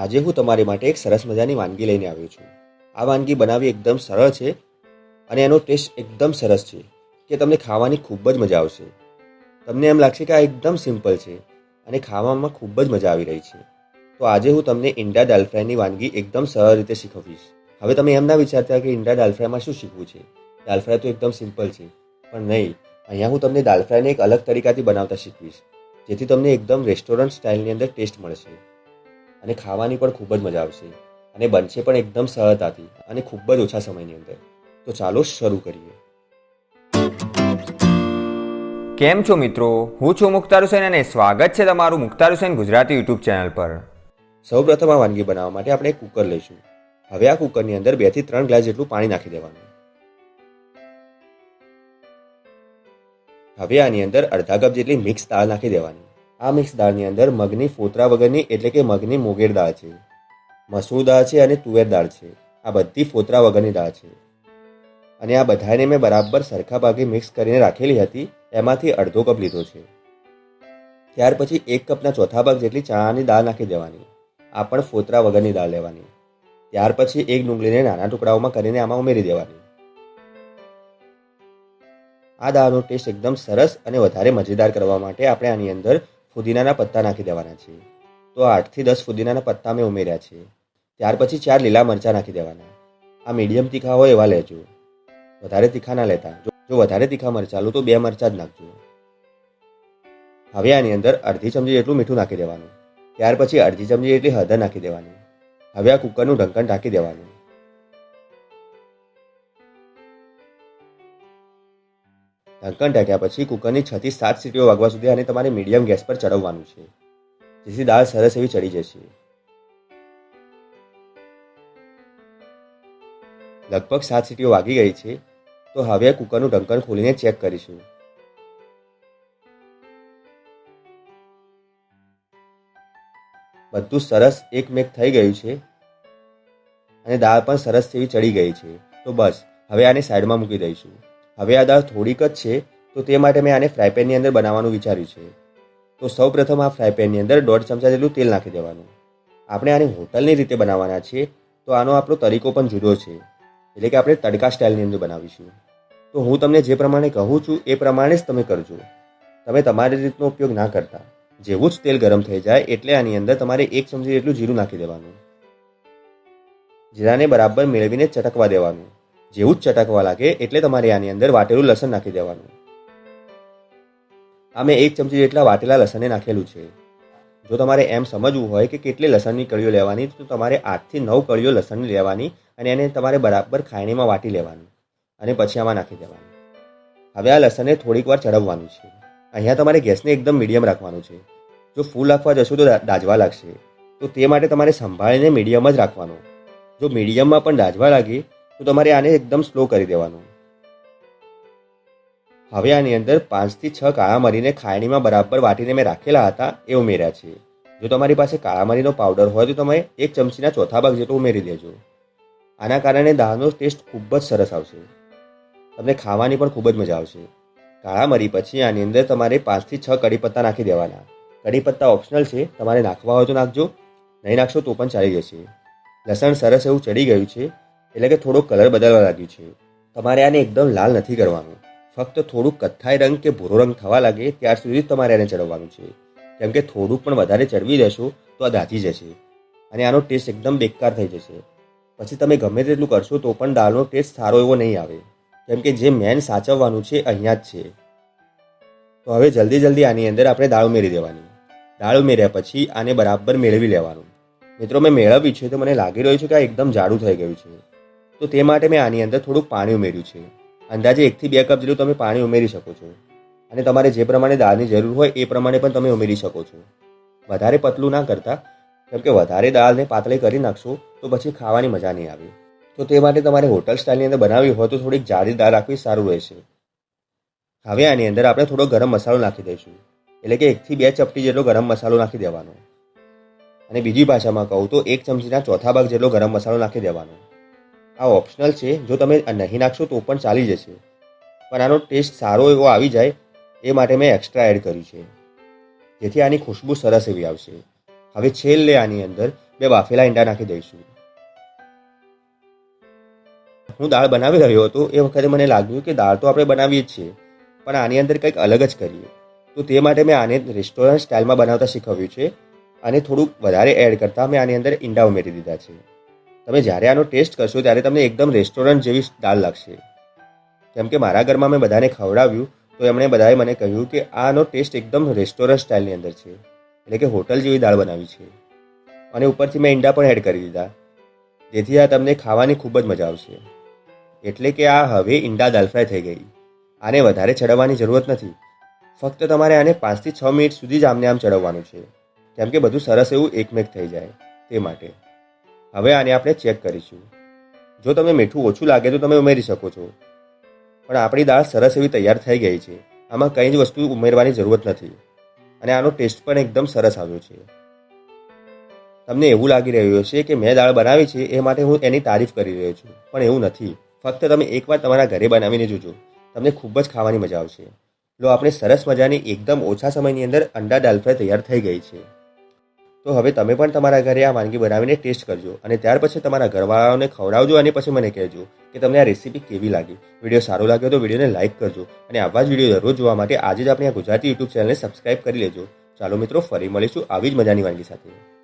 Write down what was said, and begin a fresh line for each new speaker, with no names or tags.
આજે હું તમારી માટે એક સરસ મજાની વાનગી લઈને આવ્યો છું. આ વાનગી બનાવવી એકદમ સરળ છે અને એનો ટેસ્ટ એકદમ સરસ છે કે તમને ખાવાની ખૂબ જ મજા આવશે. તમને એમ લાગશે કે આ એકદમ સિમ્પલ છે અને ખાવામાં ખૂબ જ મજા આવી રહી છે. તો આજે હું તમને ઈંડા દાલ ફ્રાયની વાનગી એકદમ સરળ રીતે શીખવીશ. હવે તમે એમ ના વિચારતા કે ઈંડા દાલ ફ્રાયમાં શું શીખવું છે? દાલ ફ્રાય તો એકદમ સિમ્પલ છે. પણ નહીં, અહીંયા હું તમને દાલ ફ્રાયને એક અલગ તરીકાથી બનાવતા શીખવીશ, જેથી તમને એકદમ રેસ્ટોરન્ટ સ્ટાઇલની અંદર ટેસ્ટ મળશે. અને ખાવાની પણ ખૂબ જ મજા આવશે. અને બનશે પણ એકદમ સરળતાથી અને ખૂબ જ ઓછા સમયની અંદર. તો ચાલો શરૂ કરીએ.
કેમ છો મિત્રો? હું છું મુખ્તાર હુસેન અને સ્વાગત છે તમારું મુખ્તાર હુસેન ગુજરાતી યુટ્યુબ ચેનલ પર.
સૌપ્રથમ આ વાનગી બનાવવા માટે આપણે કુકર લઈશું. હવે આ કુકરની અંદર બેથી ત્રણ ગ્લાસ જેટલું પાણી નાખી દેવાનું. હવે આની અંદર અડધા કપ જેટલી મિક્સ દાળ નાખી દેવાની. આ મિક્સ દાળની અંદર મગની ફોતરા વગરની એટલે કે મગની મોગેર દાળ છે, મસૂર દાળ છે અને તુવેર દાળ છે. આ બધી ફોતરા વગરની દાળ છે. અને આ બધાને મેં બરાબર સરખા ભાગે મિક્સ કરીને રાખેલી હતી, એમાંથી અડધો કપ લીધો છે. ત્યાર પછી એક કપના ચોથા ભાગ જેટલી ચણાની દાળ નાખી દેવાની. આ પણ ફોતરા વગરની દાળ લેવાની. ત્યાર પછી એક ડુંગળીને નાના ટુકડાઓમાં કરીને આમાં ઉમેરી દેવાની. આ દાળનો ટેસ્ટ એકદમ સરસ અને વધારે મજેદાર કરવા માટે આપણે આની અંદર ફુદીનાના પત્તા નાખી દેવાના છે. તો આઠથી દસ ફુદીનાના પત્તા મેં ઉમેર્યા છે. ત્યાર પછી ચાર લીલા મરચાં નાખી દેવાના. આ મીડિયમ તીખા હોય એવા લેજો. વધારે તીખા ના લેતા. જો વધારે તીખા મરચાં લો તો બે મરચાં જ નાખજો. હવે આની અંદર અડધી ચમચી જેટલું મીઠું નાખી દેવાનું. ત્યાર પછી અડધી ચમચી જેટલી હળદર નાખી દેવાની. હવે આ કુકરનું ઢંકણ ઢાંકી દેવાનું. ઢક્કન ઢાંક્યા પછી કુકરની છ થી સાત સીટીઓ વાગવા સુધી અને તમારે મીડિયમ ગેસ પર ચડવવાનું છે, જેથી દાળ સરસ એવી ચડી જશે. લગભગ સાત સીટીઓ વાગી ગઈ છે, તો હવે કુકરનું ઢંકણ ખોલીને ચેક કરીશું. બધું સરસ એકમેક થઈ ગયું છે, અને દાળ પણ સરસ એવી ચડી ગઈ છે, તો બસ, હવે આને સાઈડમાં મૂકી દઈશું. હવે આ દાળ થોડીક જ છે, તો તે માટે મેં આને ફ્રાયપેનની અંદર બનાવવાનું વિચાર્યું છે. તો સૌપ્રથમ આ ફ્રાયપેનની અંદર દોઢ ચમચા જેટલું તેલ નાખી દેવાનું. આપણે આને હોટલની રીતે બનાવવાના છે, તો આનો આપણો તરીકો પણ જુદો છે, એટલે કે આપણે તડકા સ્ટાઇલની અંદર બનાવીશું. તો હું તમને જે પ્રમાણે કહું છું, એ પ્રમાણે જ તમે કરજો. તમે તમારી રીતનો ઉપયોગ ના કરતા. જેવું જ તેલ ગરમ થઈ જાય, એટલે આની અંદર તમારે એક ચમચી જેટલું જીરું નાખી દેવાનું. જીરાને બરાબર મેળવીને ચટકવા દેવાનું. જેવું જ ચટકવા લાગે એટલે તમારે આની અંદર વાટેલું લસણ નાખી દેવાનું. આ મેં એક ચમચી જેટલા વાટેલા લસણને નાખેલું છે. જો તમારે એમ સમજવું હોય કે કેટલી લસણની કળીઓ લેવાની, તો તમારે આઠથી નવ કળીઓ લસણની લેવાની અને એને તમારે બરાબર ખાયણીમાં વાટી લેવાનું અને પછી આમાં નાખી દેવાનું. હવે આ લસણને થોડીક વાર ચડવવાનું છે. અહીંયા તમારે ગેસને એકદમ મીડિયમ રાખવાનું છે. જો ફૂલ રાખવા જશો તો દાજવા લાગશે. તો તે માટે તમારે સંભાળીને મીડિયમ જ રાખવાનું. જો મીડિયમમાં પણ દાજવા લાગે તો તમારે આને એકદમ સ્લો કરી દેવાનું. હવે આની અંદર પાંચથી છ કાળા મરીને ખાયણીમાં બરાબર વાટીને મેં રાખેલા હતા એ ઉમેર્યા છે. જો તમારી પાસે કાળા મરીનો પાવડર હોય તો તમે એક ચમચીના ચોથા ભાગ જેટલો ઉમેરી દેજો. આના કારણે દાળનો ટેસ્ટ ખૂબ જ સરસ આવશે. તમને ખાવાની પણ ખૂબ જ મજા આવશે. કાળા મરી પછી આની અંદર તમારે પાંચથી છ કડી પત્તા નાખી દેવાના. કડી પત્તા ઓપ્શનલ છે, તમારે નાખવા હોય તો નાખજો. નહીં નાખશો તો પણ ચાલી જશે. લસણ સરસ એવું ચડી ગયું છે. એટલે કે થોડો કલર બદલવા લાગ્યું છે. તમારે આને એકદમ લાલ નથી કરવાનું. ફક્ત થોડું કથ્થાઈ રંગ કે ભૂરો રંગ થવા લાગે ત્યાર સુધી તમારે આને ચડવવાનું છે. કેમ કે થોડુંક પણ વધારે ચડવી દેશો તો આ દાઝી જશે. અને આનો ટેસ્ટ એકદમ બેકાર થઈ જશે. પછી તમે ગમે તેટલું કરશો તો પણ દાળનો ટેસ્ટ સારો એવો નહીં આવે. કેમ કે જે મેન સાચવવાનું છે અહીંયા જ છે. તો હવે જલ્દી જલ્દી આની અંદર આપણે દાળ ઉમેરી દેવાની. દાળ ઉમેર્યા પછી આને બરાબર મેળવી લેવાનું. મિત્રો, મેં મેળવ્યું છે તો મને લાગી રહ્યું છે કે આ એકદમ જાડું થઈ ગયું છે. તો તે માટે મેં આની અંદર થોડુંક પાણી ઉમેર્યું છે. અંદાજે એકથી બે કપ જેટલું તમે પાણી ઉમેરી શકો છો. અને તમારે જે પ્રમાણે દાળની જરૂર હોય એ પ્રમાણે પણ તમે ઉમેરી શકો છો. વધારે પતલું ના કરતા, કેમ કે વધારે દાળને પાતળી કરી નાખશો તો પછી ખાવાની મજા નહીં આવે. તો તે માટે તમારે હોટલ સ્ટાઇલની અંદર બનાવવી હોય તો થોડીક જાડી દાળ રાખવી સારું રહેશે. હવે આની અંદર આપણે થોડો ગરમ મસાલો નાખી દઈશું. એટલે કે એકથી બે ચપટી જેટલો ગરમ મસાલો નાખી દેવાનો. અને બીજી ભાષામાં કહું તો એક ચમચીના ચોથા ભાગ જેટલો ગરમ મસાલો નાખી દેવાનો. આ ઓપ્શનલ છે. જો તમે નહીં નાખશો તો પણ ચાલી જશે. પણ આનો ટેસ્ટ સારો એવો આવી જાય, એ માટે મેં એક્સ્ટ્રા એડ કર્યું છે. જેથી આની ખુશ્બુ સરસ એવી આવશે. હવે છેલ્લે આની અંદર બે બાફેલા ઈંડા નાખી દઈશું. હું દાળ બનાવી રહ્યો હતો. એ વખતે મને લાગ્યું કે દાળ તો આપણે બનાવીએ જ છીએ. પણ આની અંદર કંઈક અલગ જ કરીએ. તો તે માટે મેં આને રેસ્ટોરન્ટ સ્ટાઇલમાં બનાવતા શીખવ્યું છે. અને થોડુંક વધારે એડ કરતાં મેં આની અંદર ઈંડા ઉમેરી દીધા છે. તમે જ્યારે આનો ટેસ્ટ કરશો ત્યારે તમને એકદમ રેસ્ટોરન્ટ જેવી દાળ લાગશે. કેમ કે મારા ઘરમાં મેં બધાને ખવડાવ્યું, તો એમણે બધાએ મને કહ્યું કે આનો ટેસ્ટ એકદમ રેસ્ટોરન્ટ સ્ટાઇલની અંદર છે. એટલે કે હોટલ જેવી દાળ બનાવી છે. અને ઉપરથી મેં ઈંડા પણ એડ કરી દીધા. જેથી આ તમને ખાવાની ખૂબ જ મજા આવશે. એટલે કે આ હવે ઈંડા દાલ ફ્રાય થઈ ગઈ. આને વધારે ચડવવાની જરૂરત નથી. ફક્ત તમારે આને પાંચથી છ મિનિટ સુધી જ આમને આમ ચડવવાનું છે. કેમ કે બધું સરસ એવું એકમેક થઈ જાય, તે માટે. હવે આને આપણે ચેક કરીશું. જો તમને મીઠું ઓછું લાગે તો તમે ઉમેરી શકો છો. પણ આપણી દાળ સરસ એવી તૈયાર થઈ ગઈ છે. આમાં કંઈ જ વસ્તુ ઉમેરવાની જરૂરત નથી. અને આનો ટેસ્ટ પણ એકદમ સરસ આવ્યો છે. તમને એવું લાગી રહ્યું હશે કે મેં દાળ બનાવી છે એ માટે હું એની તારીફ કરી રહ્યો છું. પણ એવું નથી. ફક્ત તમે એકવાર તમારા ઘરે બનાવીને જોજો. તમને ખૂબ જ ખાવાની મજા આવશે. લો, આપણે સરસ મજાની એકદમ ઓછા સમયની અંદર અંડા દાલ ફ્રાય તૈયાર થઈ ગઈ છે. તો હવે તમે પણ તમારા ઘરે આ વાનગી બનાવીને ટેસ્ટ કરજો અને ત્યાર પછી તમારા ઘરવાળાઓને ખવડાવજો અને પછી મને કહેજો કે તમને આ રેસીપી કેવી લાગી. વીડિયો સારો લાગ્યો તો વિડીયોને લાઇક કરજો અને આવા જ વીડિયો દરરોજ જોવા માટે આજે જ આપણી આ ગુજરાતી યુટ્યુબ ચેનલને સબસ્ક્રાઇબ કરી લેજો. ચાલો મિત્રો, ફરી મળીશું આવી જ મજાની વાનગી સાથે.